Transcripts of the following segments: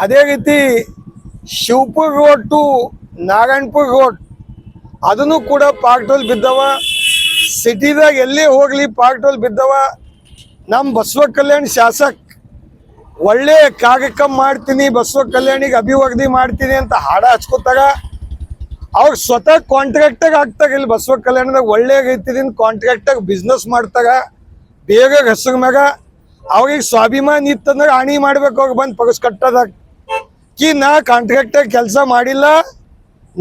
ಅದೇ ರೀತಿ Shivapura road to Narayanpur road ಅದನ್ನು ಕೂಡ ಪಾರ್ಟೋಲ್ ಬಿದ್ದವ. ಸಿಟಿದಾಗ ಎಲ್ಲೇ ಹೋಗ್ಲಿ ಪಾರ್ಟೋಲ್ ಬಿದ್ದವ. ನಮ್ಮ ಬಸವ ಕಲ್ಯಾಣ ಶಾಸಕ್, ಒಳ್ಳೆ ಕಾರ್ಯಕ್ರಮ ಮಾಡ್ತೀನಿ, ಬಸವ ಕಲ್ಯಾಣಿಗೆ ಅಭಿವೃದ್ಧಿ ಮಾಡ್ತೀನಿ ಅಂತ ಹಾಡ ಹಚ್ಕೋತಾರ ಅವ್ರು ಸ್ವತಃ ಕಾಂಟ್ರಾಕ್ಟಾಗ ಆಗ್ತಾಗ ಇಲ್ಲಿ ಬಸವ ಕಲ್ಯಾಣದಾಗ ಒಳ್ಳೆ ರೀತಿಯಿಂದ ಕಾಂಟ್ರಾಕ್ಟಾಗ ಬಿಸ್ನೆಸ್ ಮಾಡ್ತಾರ ಬೇಗ ಹೆಸರು ಮ್ಯಾಗ ಅವ್ರಿಗೆ ಸ್ವಾಭಿಮಾನ ಇತ್ತಂದ್ರೆ ಹಣಿ ಮಾಡ್ಬೇಕು ಅವ್ರಿಗೆ ಬಂದು ಪಗಸ್ ಕಟ್ಟದಾಗ. ಕಿ ನಾ ಕಾಂಟ್ರಾಕ್ಟ್ ಕೆಲಸ ಮಾಡಿಲ್ಲ.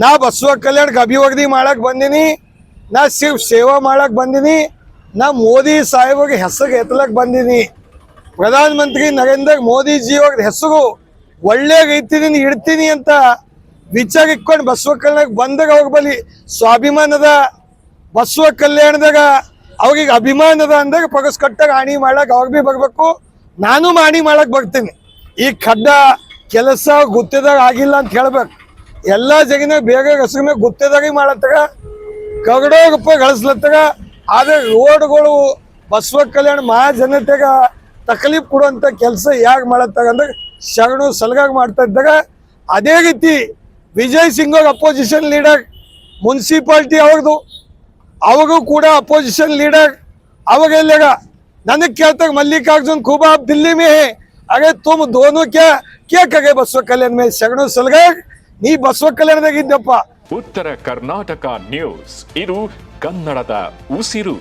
ನಾ ಬಸವ ಕಲ್ಯಾಣಕ್ಕೆ ಅಭಿವೃದ್ಧಿ ಮಾಡಕ್ ಬಂದೀನಿ. ನಾ ಶಿವ್ ಸೇವಾ ಮಾಡಕ್ ಬಂದೀನಿ. ನಾ ಮೋದಿ ಸಾಹೇಬ್ರಿಗೆ ಹೆಸರು ಎತ್ತಲಕ್ ಬಂದೀನಿ. ಪ್ರಧಾನ ಮಂತ್ರಿ ನರೇಂದ್ರ ಮೋದಿಜಿ ಜಿಯವ್ರ ಹೆಸರು ಒಳ್ಳೆ ರೀತಿಯಿಂದ ಇಡ್ತೀನಿ ಅಂತ ವಿಚಾರ ಇಕ್ಕೊಂಡು ಬಸವ ಕಲ್ಯಾಣಕ್ಕೆ ಬಂದಾಗ ಅವ್ರ ಬಳಿ ಸ್ವಾಭಿಮಾನದ, ಬಸವ ಕಲ್ಯಾಣದಾಗ ಅವ್ರಿಗೆ ಅಭಿಮಾನದ ಅಂದಾಗ ಪಗಸ್ ಕಟ್ಟಾಗ ಹಾನಿ ಮಾಡಕ್ಕೆ ಅವ್ರಿಗೆ ಭೀ ಬರ್ಬೇಕು. ನಾನು ಹಾನಿ ಮಾಡಕ್ಕೆ ಬರ್ತೀನಿ. ಈ ಖಡ್ಡ ಕೆಲಸ ಗುತ್ತಿದಾಗ ಆಗಿಲ್ಲ ಅಂತ ಹೇಳ್ಬೇಕು. ಎಲ್ಲ ಜಗಿನ ಬೇಗ ಹಸುಗಿನ ಗುತ್ತಿದಾಗ ಮಾಡತ್ತಾಗ? ಕಗಡೋಗಪ್ಪ ಗಳಿಸ್ಲತ್ತಾಗ? ಆದ್ರೆ ರೋಡ್ಗಳು, ಬಸವ ಕಲ್ಯಾಣ ಜನತೆಗೆ ತಕಲೀಫ್ ಕೊಡುವಂತ ಕೆಲಸ ಯಾಕೆ ಮಾಡತ್ತಾಗ ಅಂದ್ರೆ ಶರಣು ಸಲಗಾಗ ಮಾಡ್ತಾ ಇದ್ದಾಗ ಅದೇ ರೀತಿ ವಿಜಯ್ ಸಿಂಗ್ ಅವ್ರ ಅಪೋಸಿಷನ್ ಲೀಡರ್ ಮುನ್ಸಿಪಾಲ್ಟಿ ಅವ್ರದು. ಅವಾಗೂ ಕೂಡ ಅಪೋಸಿಷನ್ ಲೀಡರ್ ಅವಾಗ ಎಲ್ಲಾಗ ನನಗೆ ಕೇಳ್ತಾಗ ಮಲ್ಲಿಕಾರ್ಜುನ್ ಖೂಬಾ ದಿಲ್ಲಿ ಮೇ ಹಾಗೆ ತುಂಬ ದೋನು ಕ್ಯಾ ಕೇಕಾಗೆ ಬಸವ ಕಲ್ಯಾಣ ಮೇಲೆ ಸಗಣು ಸಲಗ ನೀ ಬಸವ ಕಲ್ಯಾಣದಾಗ ಇದ್ದಪ್ಪ ಉತ್ತರ ಕರ್ನಾಟಕ ನ್ಯೂಸ್. ಇದು ಕನ್ನಡದ ಉಸಿರು.